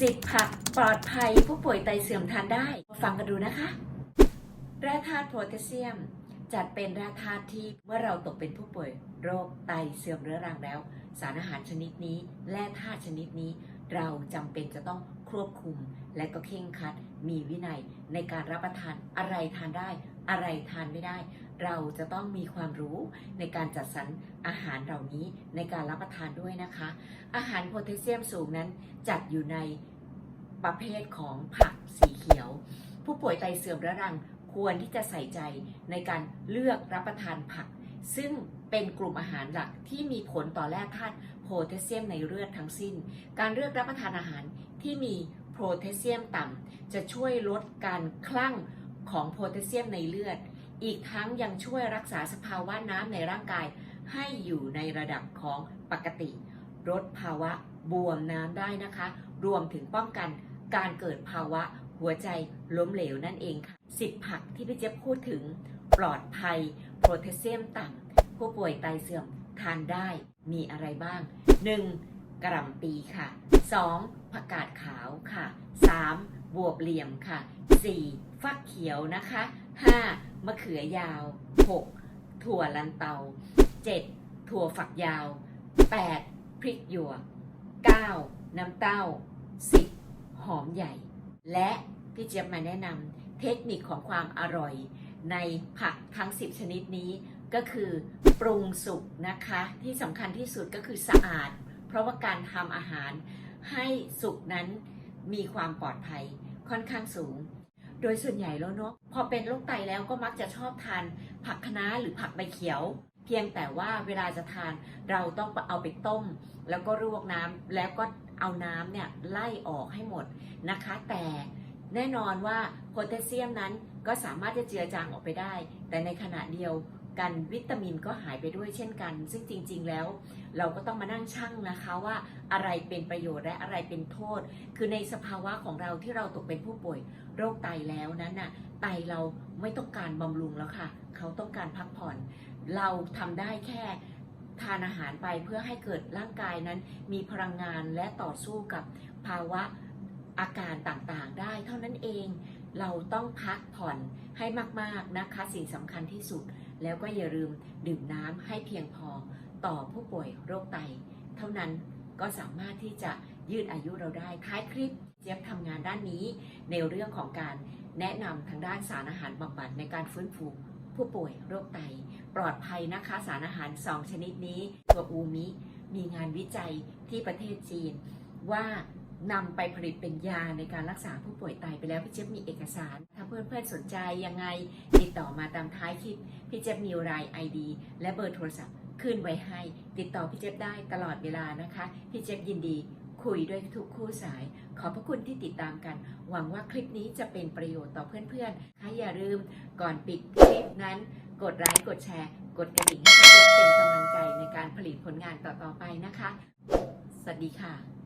สิบผักปลอดภัยผู้ป่วยไตเสื่อมทานได้ ฟังกันดูนะคะแร่ธาตุโพแทสเซียม จัดเป็นแร่ธาตุที่เมื่อเราตกเป็นผู้ป่วยโรคไตเสื่อมเรื้อรังแล้ว สารอาหารชนิดนี้แร่ธาตุชนิดนี้ เราจำเป็นจะต้องควบคุม และก็เข่งคัดมีวินัยในการรับประทานอะไรทานได้ อะไรทานไม่ได้ เราจะต้องมีความรู้ในการจัดสรรอาหารเหล่านี้ในการรับประทานด้วยนะคะ อาหารโพแทสเซียมสูงนั้นจัดอยู่ในประเภทของผักสีเขียว ผู้ป่วยไตเสื่อมรื้อรังควรที่จะใส่ใจในการเลือกรับประทานผัก ซึ่งเป็นกลุ่มอาหารหลักที่มีผลต่อแร่ธาตุโพแทสเซียมในเลือดทั้งสิ้น การเลือกรับประทานอาหารที่มีโพแทสเซียมต่ำจะช่วยลดการคลั่งของโพแทสเซียมในเลือด อีกทั้งยังช่วยรักษาสภาวะน้ำในร่างกาย ให้อยู่ในระดับของปกติ ลดภาวะบวมน้ำได้นะคะ รวมถึงป้องกันการเกิดภาวะหัวใจล้มเหลวนั่นเองค่ะสิบผักที่พี่เจ๊พูดถึงปลอดภัย โพแทสเซียมต่ำผู้ป่วยไตเสื่อมทานได้มีอะไรบ้าง 1. กระหล่ำปีค่ะ 2. ผักกาดขาวค่ะ 3. บวบเหลี่ยมค่ะ 4. ฟักเขียวนะคะ 5. มะเขือยาว 6. ถั่วลันเตา 7. ถั่วฝักยาว 8. พริกหยวก 9. น้ำเต้า 10. หอมใหญ่ และพี่เจี๊ยบมาแนะนำเทคนิคของความอร่อย ในผักทั้ง 10 ชนิดนี้ก็คือปรุงสุกนะคะ ที่สำคัญที่สุดก็คือสะอาด เพราะว่าการทำอาหารให้สุกนั้นมีความปลอดภัยค่อนข้างสูง โดยส่วนใหญ่แล้วเนาะพอเป็นโรคไตแล้วก็มักจะชอบทานผักคะน้าหรือผักใบเขียว เพียงแต่ว่าเวลาจะทานเราต้องเอาไปต้ม แล้วก็ลวกน้ำแล้วก็เอาน้ำเนี่ยไล่ออกให้หมดนะคะ แต่แน่นอนว่าโพแทสเซียมนั้นก็สามารถจะเจือจางออกไปได้ แต่ในขณะเดียวกันวิตามินก็หายไปด้วยเช่นกัน ซึ่งจริง ๆ แล้ว เราก็ต้องมานั่งชั่งนะคะว่าอะไรเป็นประโยชน์และอะไรเป็นโทษ คือในสภาวะของเราที่เราตกเป็นผู้ป่วยโรคไตแล้วนั้นน่ะไตเราไม่ต้องการบำรุงแล้วค่ะ เขาต้องการพักผ่อน เราทำได้แค่ทานอาหารไปเพื่อให้เกิดร่างกายนั้น มีพลังงานและต่อสู้กับภาวะอาการต่างๆ ได้เท่านั้นเองเราต้องพักผ่อนให้มากๆนะคะ สิ่งสำคัญที่สุด แล้วก็อย่าลืมดื่มน้ำให้เพียงพอ ต่อผู้ป่วยโรคไต เท่านั้นก็สามารถที่จะยืดอายุเราได้ท้ายคลิปเจี๊ยบทำงานด้านนี้ ในเรื่องของการแนะนำทางด้านสารอาหารบำบัดในการฟื้นฟูผู้ป่วยโรคไต ปลอดภัยนะคะสารอาหาร 2 ชนิดนี้ตัวอูมิ มีงานวิจัยที่ประเทศจีน ว่านำไปผลิตเป็นยาในการรักษาผู้ป่วยไตไปแล้วพี่เจี๊ยบมีเอกสาร ถ้าเพื่อนๆสนใจยังไงติดต่อมาตามท้ายคลิปพี่เจี๊ยบมีราย ID และเบอร์โทรศัพท์ ขึ้นไว้ให้ติดต่อพี่เจี๊ยบได้ตลอดเวลานะคะ พี่เจี๊ยบยินดีคุยด้วยทุกคู่สาย ขอบพระคุณที่ติดตามกัน หวังว่าคลิปนี้จะเป็นประโยชน์ต่อเพื่อนๆค่ะอย่าลืมก่อนปิดคลิปนั้น กดไลค์กดแชร์ กดกระดิ่งให้พี่เจี๊ยบเป็นกำลังใจในการผลิตผลงานต่อๆไปนะคะ สวัสดีค่ะ